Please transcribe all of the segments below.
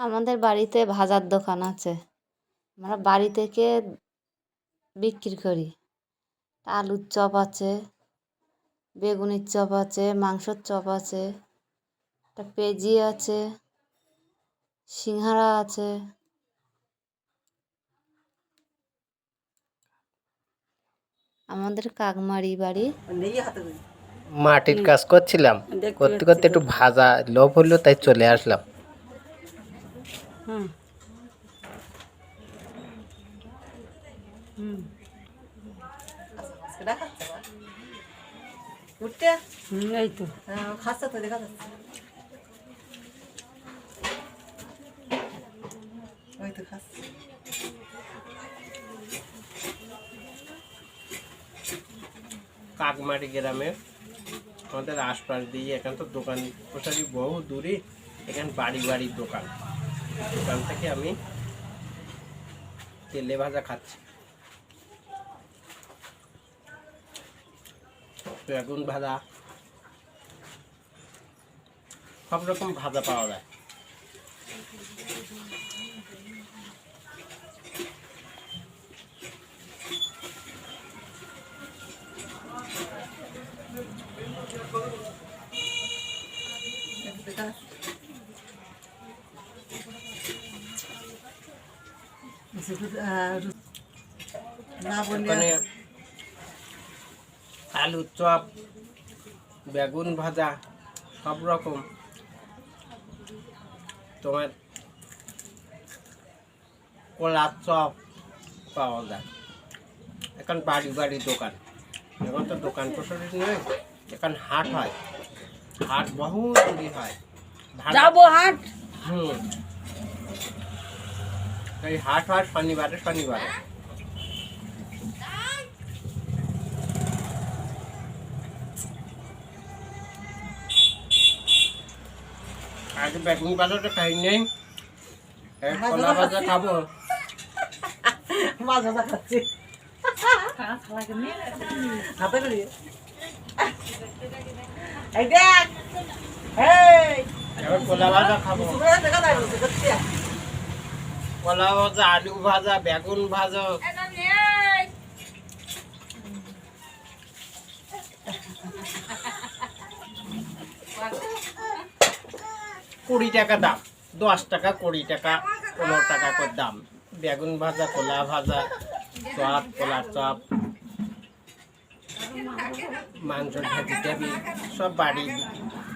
আমাদের বাড়িতে ভাজার দোকান আছে। আমরা বাড়ি থেকে বিক্রি করি। আলুর চপ আছে বেগুনের চপ আছে মাংসর চপ আছে একটা পেঁয়াজি আছে সিঙ্গাড়া আছে। আমাদের কাকমারি বাড়ি। মাটির কাজ করছিলাম। করতে করতে একটু ভাজা লোভ হলো তাই চলে আসলাম। উঠতে? এই তো। হ্যাঁ, খাচ্ছে তো দেখা যাচ্ছে। ওই তো খাচ্ছে। কাকমারি গ্রামে আমাদের আশপাশ দিয়ে এখান তো দোকান প্রসারি বহু দূরে এখানে বাড়ি বাড়ির দোকান। দোকান থেকে আমি তেলে ভাজা খাচ্ছি। বেগুন ভাজা। সব রকম ভাজা পাওয়া যায়। দেখা আলুর চপ বেগুন ভাজা সব রকম। তোমার কলার চপ পাওয়া যায়। এখন বাড়ি বাড়ি দোকান। এখন তো দোকান প্রসারি নয় এখন হাট হয়। হাট বহু দূরে হয়। যাব হাট? হুম। এই হাট হয় শনিবারে শনিবারে। আজ বেগুন বাজারটা খাই নেই। কলা ভাজা খাব। মাছ ভাজা খাচ্ছি। হাতে করি এই দেখ। এই। এবার কলা ভাজা খাব। দেখা দেখছি। কলা ভাজা আলু ভাজা, বেগুন ভাজা। কুড়ি টাকা দাম, দশ টাকা, কুড়ি টাকা, পনেরো টাকা করে দাম। বেগুন ভাজা কলা ভাজা, চপ কলার চপ, মাংস ঢাকি টাবি সব বাড়ি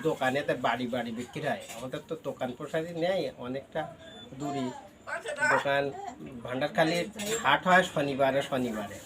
দোকানেতে বাড়ি বাড়ি বিক্রি হয়। আমাদের তো দোকান প্রসারি নেই, অনেকটা দূরে। দোকান ভান্ডারখালি হাট হয় শনিবারে শনিবারে।